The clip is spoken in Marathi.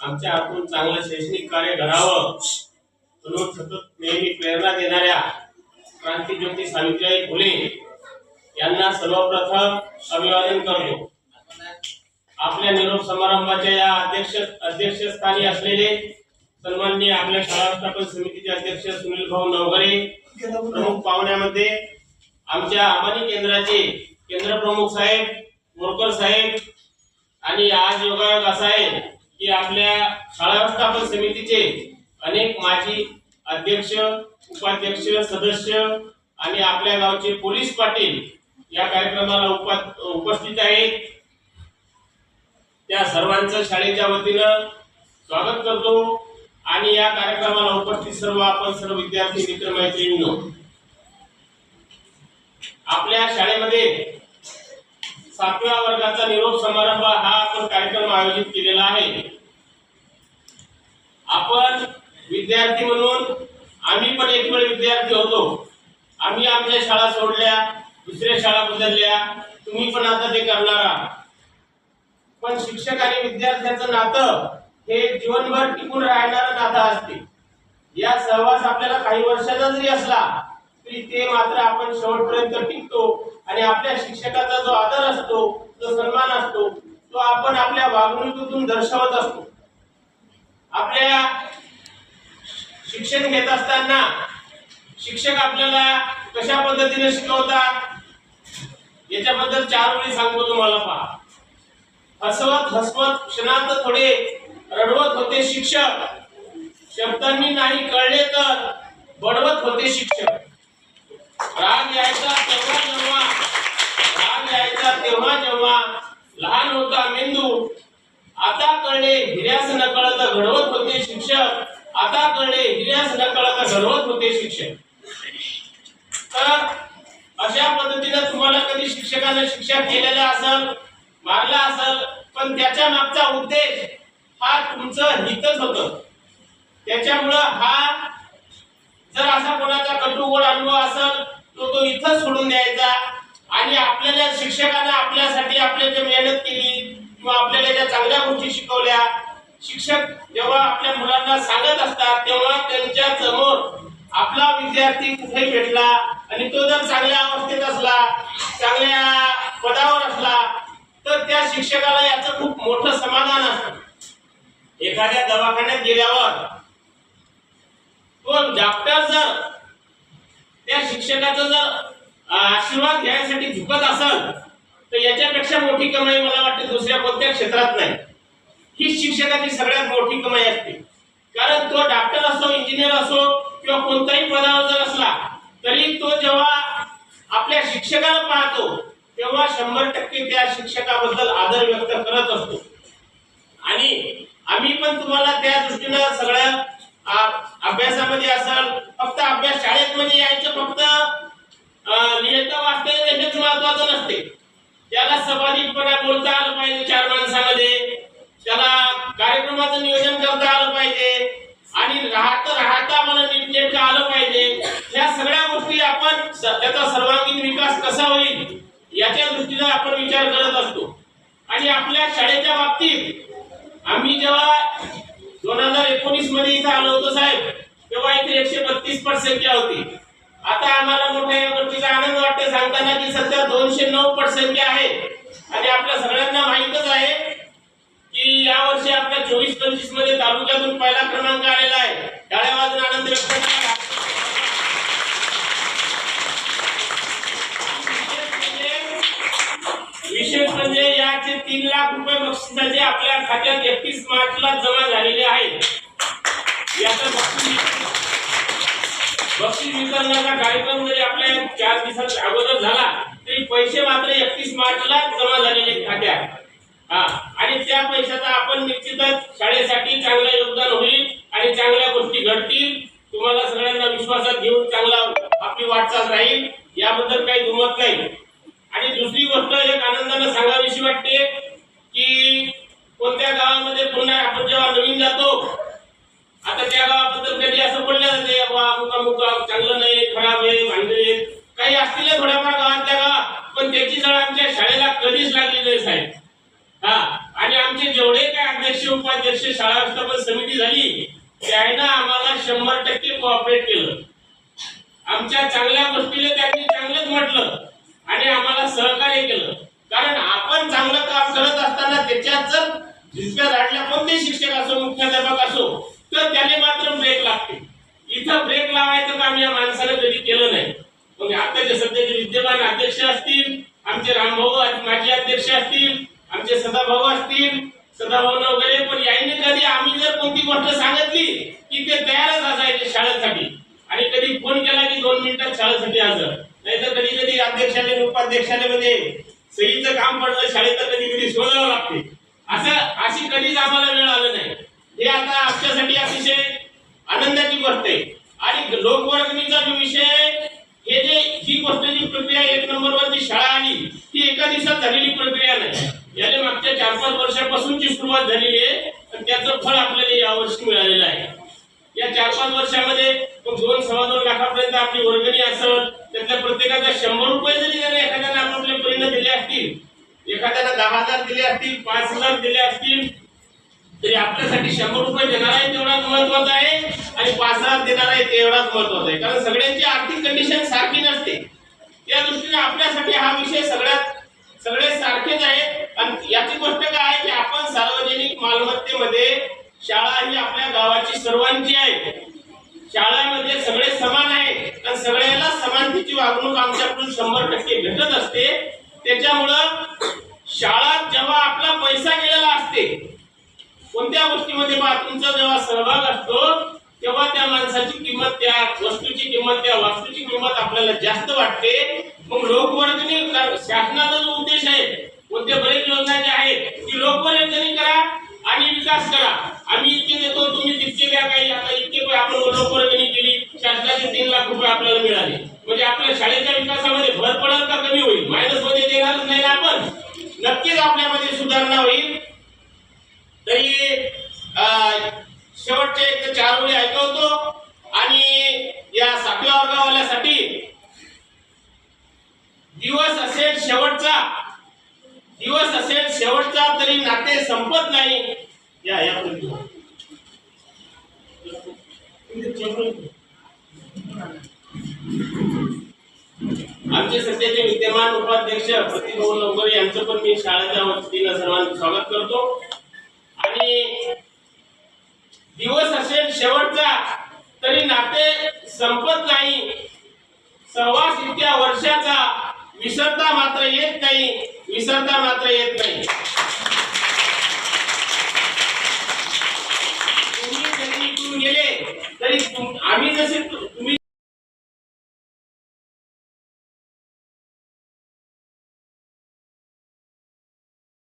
आमच्या हातून चांगलं शैक्षणिक कार्य घडावं. म्हणून सतत नेहमी प्रेरणा देणाऱ्या क्रांतीज्योती सावित्रीबाई फुले यांना सर्वप्रथम अभिवादन करतो. आपल्या निरोप समारंभाच्या या अध्यक्ष अध्यक्षस्थानी असलेले सन्माननीय आपल्या शाळा व्यवस्थापन समितीचे अध्यक्ष सुनील भाऊ नवघरे प्रमुख पाहुण्यामध्ये आमच्या आबानी केंद्राचे केंद्र प्रमुख साहेब मोरकर साहेब आणि आज योगायोग असा आहे की आपल्या शाळा व्यवस्थापन समितीचे अनेक माजी अध्यक्ष उपाध्यक्ष सदस्य आणि आपल्या गावचे पोलीस पाटील या कार्यक्रमाला उपा- उपस्थित आहेत. त्या सर्वांचं शाळेच्या वतीनं स्वागत करतो आणि या कार्यक्रमाला उपस्थित सर्व आपण सर्व विद्यार्थी मित्र मैत्रिणींनो आपल्या शाळेमध्ये सातव्या वर्गाचा निरोप समारंभ हा आपण कार्यक्रम आयोजित केलेला आहे. आपण विद्यार्थी म्हणून आम्ही पण एक वेळ विद्यार्थी होतो. आम्ही आमच्या शाळा सोडल्या दुसऱ्या शाळा बदलल्या तुम्ही पण आता ते करणार आहात. पण शिक्षक आणि विद्यार्थ्यांचं नातं हे जीवनभर टिकून राहणारं नातं असते. या सहवास आपल्याला काही वर्षाचा जरी असला तरी ते मात्र आपण शेवटपर्यंत टिकतो आणि आपल्या शिक्षकाचा जो आदर असतो जो सन्मान असतो तो आपण आपल्या वागणुकीतून दर्शवत असतो. आपल्या शिक्षण घेत असताना शिक्षक आपल्याला कशा पद्धतीने शिकवतात याच्याबद्दल चार वेळी सांगतो तुम्हाला पहा. हसवत हसवत क्षणात थोडे रडवत होते शिक्षक. शब्दांनी नाही कळले तर बडवत होते शिक्षक. राग यायचा तेव्हा जेव्हा. राग यायचा तेव्हा जेव्हा. लहान होता मेंदू. आता कळले हिऱ्यास न कळत घडवत होते शिक्षक. आता कळले हिऱ्यास न कळत घडवत होते शिक्षक. तर अशा पद्धतीने तुम्हाला कधी शिक्षकानं शिक्षा केलेलं असेल मारला असेल पण त्याच्या मागचा उद्देश हा तुमचं हितच होत. त्याच्यामुळं हा जर असा कोणाचा कटुगोड अनुभव असेल तो तो इथंच सोडून द्यायचा. आणि आपल्याला शिक्षकाने आपल्यासाठी आपल्या जे मेहनत केली किंवा आपल्याला ज्या चांगल्या गोष्टी शिकवल्या शिक्षक जेव्हा आपल्या मुलांना सांगत असतात तेव्हा त्यांच्यासमोर आपला विद्यार्थी कुठे भेटला आणि तो जर चांगल्या अवस्थेत असला चांगल्या पदावर असला तर त्या शिक्षकाला याचं खूप मोठं समाधान असतं. एखाद्या दवाखान्यात गेल्यावर तो डॉक्टर जर त्या शिक्षकाचा जर आशीर्वाद घ्यायसाठी झुकत असाल तर याच्यापेक्षा मोठी कमाई मला वाटते दुसऱ्या कोणत्या क्षेत्रात नाही. ही शिक्षकाची सगळ्यात मोठी कमाई असते. कारण तो डॉक्टर असो इंजिनियर असो किंवा कोणत्याही पदावर जर असला तरी तो जेव्हा आपल्या शिक्षकाला पाहतो तेव्हा शंभर टक्के त्या शिक्षकाबद्दल आदर व्यक्त करत असतो. आणि आम्ही पण तुम्हाला त्या दृष्टीनं सगळ्या अभ्यासामध्ये असं फक्त अभ्यास शाळेत म्हणजे यायचं फक्त अ, लिहिता वाचता त्याच्याच महत्वाचं नसते त्याला सभाधिकपणा बोलता आलं पाहिजे चार माणसामध्ये त्याला कार्यक्रमाचं नियोजन करता आलं पाहिजे आणि राहता राहता मला नीटनेटकं आलं पाहिजे ह्या सगळ्या गोष्टी आपण स- त्याचा सर्वांगीण विकास कसा होईल याच्या दृष्टीनं आपण विचार करत असतो. आणि आपल्या शाळेच्या बाबतीत आम्ही जेव्हा दोन हजार एकोणीसमध्ये इथं आलो होतो साहेब तेव्हा इथे एकशे बत्तीस पटसंख्या होती. आता आम्हाला मोठ्या या गोष्टीचा आनंद वाटते सांगताना की सध्या दोनशे नऊ पटसंख्या आहे. आणि आपल्या सगळ्यांना माहीतच आहे की या वर्षी आपल्या चोवीस पंचवीसमध्ये तालुक्यातून पहिला क्रमांक बक्षीस वितरणाचा कार्यक्रम जरी आपल्या चार दिवसात अगोदर झाला तरी पैसे मात्र एकतीस मार्चला जमा झालेले खात्यात हा आणि त्या पैशाचा आपण निश्चितच शाळेसाठी चांगलं योगदान होईल आणि चांगल्या गोष्टी घडतील. तुम्हाला सगळ्यांना विश्वासात घेऊन चांगला आपली वाटचाल राहील. याबद्दल काही दुमत नाही. आणि दुसरी गोष्ट एक आनंदानं सांगावीशी वाटते गाव चांगलं नाही खराब आहे भांडे काही असतील थोड्याफार गावातल्या गावात पण त्याची जळ आमच्या शाळेला कधीच लागली नाही साहेब. हा आणि आमचे जेवढे काय अध्यक्ष उपाध्यक्ष शाळा व्यवस्थापन समिती झाली त्यानं आम्हाला शंभर टक्के कोऑपरेट केलं. आमच्या चांगल्या गोष्टीला त्यांनी चांगलंच म्हटलं आणि आम्हाला सहकार्य केलं. कारण आपण चांगलं काम करत असताना त्याच्यात जर झिजक्या झाडल्या कोणते शिक्षक असो मुख्याध्यापक असो तर त्याने मात्र ब्रेक लागते. इथं ब्रेक लावायचं काम या माणसानं कधी केलं नाही. मग आताचे सध्याचे विद्यमान अध्यक्ष असतील आमचे रामभाऊ माजी अध्यक्ष असतील आमचे सदाभाऊ असतील सदाभाऊ वगैरे पण याने कधी आम्ही जर कोणती गोष्ट सांगितली की ते तयारच असायचे शाळेसाठी. आणि कधी फोन केला की दोन मिनिटात शाळेसाठी हजर. नाहीतर कधी कधी अध्यक्षाने उपाध्यक्षाने म्हणजे सहीचं काम पडलं शाळेत तर कधी कधी शोधावं लागते. असं अशी कधीच आम्हाला वेळ आलं नाही. हे आता आमच्यासाठी अतिशय आनंदाची गोष्ट आहे. आणि लोकवर्गणीचा जो विषय आहे, हे जे ही गोष्ट जी प्रक्रिया एक नंबरवर जी शाळा आली ती एका दिवसात झालेली प्रक्रिया नाही. याने मागच्या चार पाच वर्षापासूनची सुरुवात झालेली आहे आणि त्याचं फळ आपल्याला यावर्षी मिळालेलं आहे. या चार पाच वर्षामध्ये दोन सव्वा दोन लाखापर्यंत आपली वर्गणी असेल त्यातल्या प्रत्येकाचा शंभर रुपये जरी त्याने एखाद्याने आपापले परीने दिले असतील एखाद्याला दहा हजार दिले असतील पाच हजार दिले असतील तरी आपल्यासाठी शंभर रुपये देणार आहे तेवढाच महत्त्वाचा आहे. आणि पाच हजार देणार आहे तेवढाच महत्त्वाचा आहे. कारण सगळ्यांची आर्थिक कंडिशन सारखी नसते. त्या दृष्टीने आपल्यासाठी हा विषय सगळ्यात सगळे सारखेच आहेत आणि याची गोष्ट काय आहे की आपण सार्वजनिक मालमत्तेमध्ये शाळा ही आपल्या गावाची सर्वांची आहे. शाळांमध्ये सगळे समान आहेत आणि सगळ्याला समानतेची वागणूक आमच्याकडून शंभर टक्के भेटत असते. त्याच्यामुळं शाळा जेव्हा आपला पैसा गेलेला असते कोणत्या गोष्टीमध्ये बा तुमचा जेव्हा सहभाग असतो तेव्हा त्या माणसाची किंमत त्या वस्तूची किंमत त्या वस्तूची किंमत आपल्याला जास्त वाटते. मग लोकवर्गणी शासनाचा जो उद्देश आहे कोणत्या बरेच योजना ज्या आहेत ती लोकवर्गणी करा आणि विकास करा. आम्ही इतके देतो तुम्ही तितके द्या काही. आता इतके आपण लोकवर्गणी केली शासनाचे तीन लाख रुपये आपल्याला मिळाले. म्हणजे आपल्या शाळेच्या विकासामध्ये भर पडेल का कमी होईल? मायनसमध्ये देणारच नाही ना आपण. नक्कीच आपल्यामध्ये सुधारणा होईल तरी अं, शेवटचे एक ते चार ओळी ऐकवतो आणि या सातव्या वर्गावाल्यासाठी दिवस असेल शेवटचा दिवस असेल शेवटचा तरी नाते संपत नाही. या या आमचे सध्याचे विद्यमान उपाध्यक्ष प्रतिभाऊ लवकर यांचं पण मी शाळेच्या वतीनं सर्वांचं स्वागत करतो. आणि दिवस असेल शेवटचा तरी नाते संपत नाही. सहवास इतक्या वर्षाचा विसरता मात्र येत नाही. विसरता मात्र येत नाही. तुम्ही जरी इकडून गेले तरी आम्ही जसे तुम्ही